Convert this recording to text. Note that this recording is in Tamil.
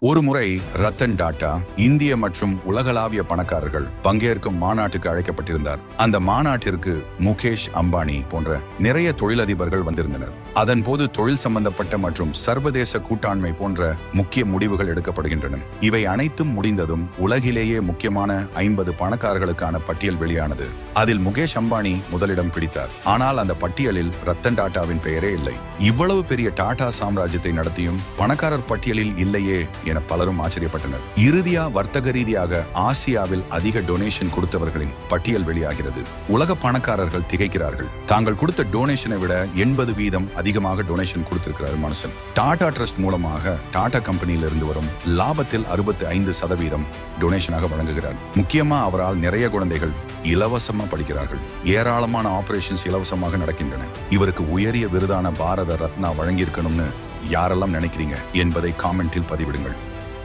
ஒருமுறை ரத்தன் டாட்டா இந்திய மற்றும் உலகளாவிய பணக்காரர்கள் பங்கேற்கும் மாநாட்டுக்கு அழைக்கப்பட்டிருந்தார். அந்த மாநாட்டிற்கு முகேஷ் அம்பானி போன்ற நிறைய தொழிலதிபர்கள் வந்திருந்தனர். அதன் போது தொழில் சம்பந்தப்பட்ட மற்றும் சர்வதேச கூட்டாண்மை போன்ற முக்கிய முடிவுகள் எடுக்கப்படுகின்றன. இவை அனைத்தும் முடிந்ததும் உலகிலேயே முக்கியமான ஐம்பது பணக்காரர்களுக்கான பட்டியல் வெளியானது. அதில் முகேஷ் அம்பானி முதலிடம் பிடித்தார். ஆனால் அந்த பட்டியலில் ரத்தன் டாட்டாவின் பெயரே இல்லை. இவ்வளவு பெரிய டாடா சாம்ராஜ்யத்தை நடத்தியும் பணக்காரர் பட்டியலில் இல்லையே என பலரும் ஆச்சரியப்பட்டனர். இறுதியா வர்த்தக ரீதியாக ஆசியாவில் அதிக டொனேஷன் கொடுத்தவர்களின் பட்டியல் வெளியாகிறது. உலக பணக்காரர்கள் திகைக்கிறார்கள். தாங்கள் கொடுத்த டொனேஷனை விட எண்பது வீதம் அதிகமாக டொனேஷன் கொடுத்திருக்கிறார் மனுஷன். டாடா ட்ரஸ்ட் மூலமாக டாடா கம்பெனியிலிருந்து வரும் லாபத்தில் அறுபத்தி ஐந்து சதவீதம் டொனேஷனாக வழங்குகிறார். முக்கியமா அவரால் நிறைய குழந்தைகள் இலவசமா படிக்கிறார்கள். ஏராளமான ஆபரேஷன்ஸ் இலவசமாக நடக்கின்றன. இவருக்கு உயரிய விருதான பாரத ரத்னா வழங்கியிருக்கணும்னு யாரெல்லாம் நினைக்கிறீங்க என்பதை காமெண்டில் பதிவிடுங்கள்.